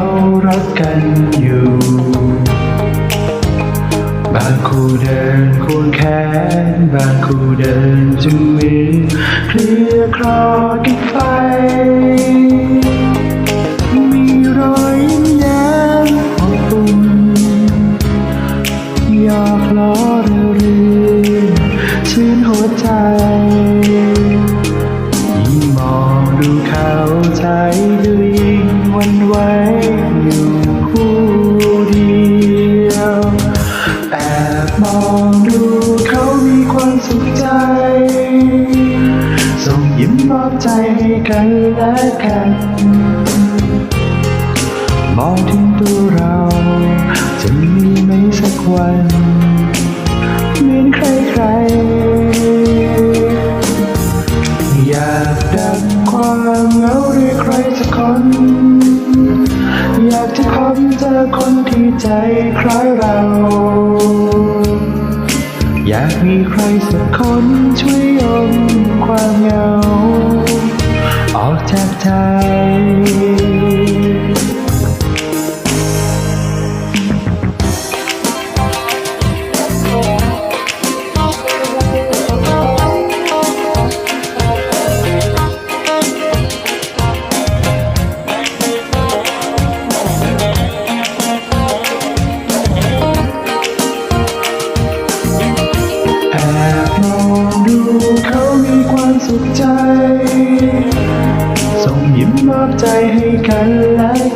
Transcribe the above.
เขารักกันอยู่ บางคู่เดินควงแขน บางคู่เดินจุงมือเคลียคลอกันไป มีรอยยิ้มแย้มอบอุ่นหยอกล้อรื่ชื่นหัวใจ ยิ่งมองดูเขาใจ ไหวอยู่ผู้เดียวแอบมองดูเขามีความสุขใจ ส่งยิ้มมอบใจให้กันและกัน มองถึงตัวเราจะมีไหมสักวัน เหมือนใครๆ จะพบเจอคนที่ใจคล้ายเรา อยากมีใครสักคนช่วยยมความเหงา ออกจากใจ ความสุขใจ ส่งยิ้มมอบใจให้กันและ